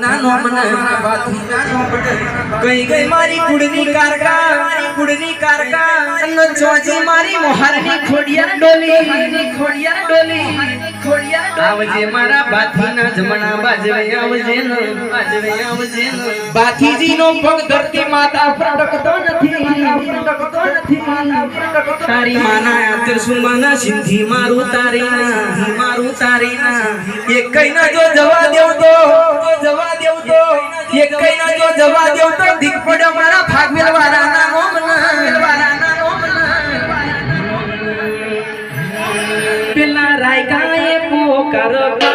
નાનો મને મારી કુડની કારકા. મારી કુડની કારકા. અન્નો ચોજી મારી મોહરની ખોડિયા ડોલી. ખોડિયા ડોલી. તારી માના આતર સુમાના સિંધી મારું તારી મારું તારી ના. એક કઈ ના જો જવા દેવ તો જવા কারও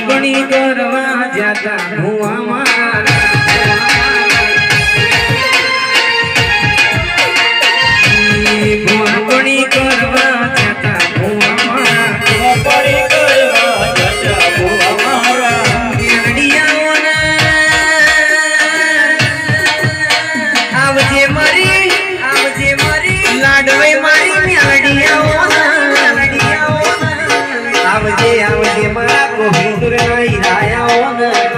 લાગણી કરવા જતા ભુવામાં 可以打我们。